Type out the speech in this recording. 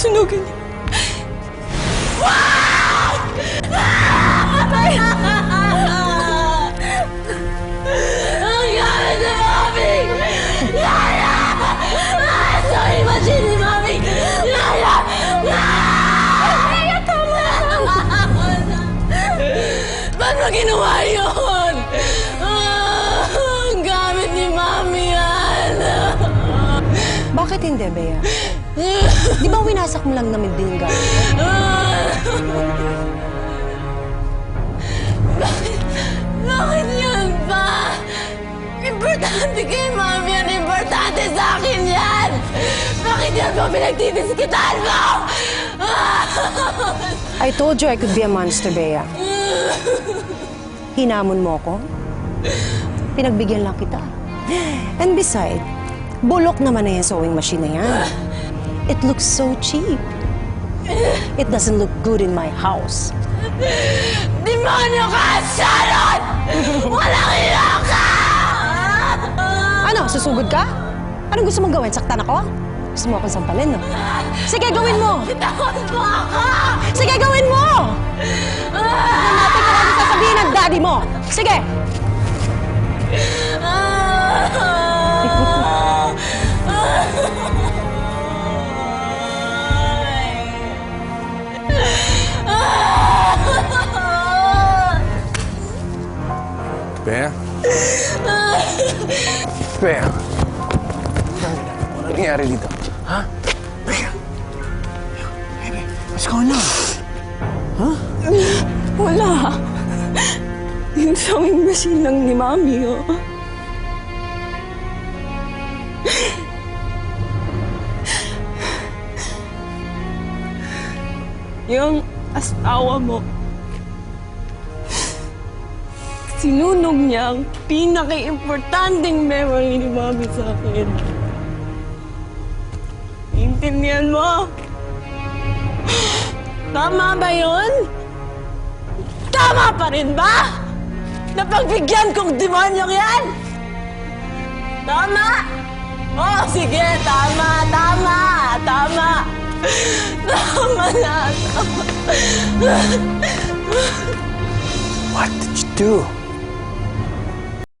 Susunugin niyo. Ang gamit ni Mami! Yaya! Ah, Sorry, machine ni Mami! Yaya! Yaya, tama na! Ba't mo ginawa yun? Ah, Ang gamit ni Mami yan! Bakit hindi, Bea? Di ba winasak mo lang namin din yung gamit? Bakit yun ba? Importante kay Mami yan! Importante sa akin yan! Bakit yan mo pinagtitiskitan mo? I told you I could be a monster, Bea. Hinamon mo ako? Pinagbigyan lang kita. And beside, bulok naman na yung sewing machine na yan. It looks so cheap. It doesn't look good in my house. Demonyo ka, Sharon! Walang iya ka! Ano, susugod ka? Anong gusto mong gawin? Saktan ako? Gusto mo akong sampalin, no? Sige, gawin mo! Takot mo ako! Sige, gawin mo! Tignan natin kung ano sasabihin ng daddy mo. Sige! Bea? Ano nangyari dito? Ha? Bea? Baby, what's going on? Wala. Yung sewing machine lang ni Mami, oh. Yung asawa mo, sinunog niya ang pinaka-importanting memory ni Mami sa akin. Intindihan mo? Tama ba yun? Tama pa rin ba? Napagbigyan kong demonyong yan? Tama? Oh, sige, tama, tama, tama. Tama na, tama. What did you do?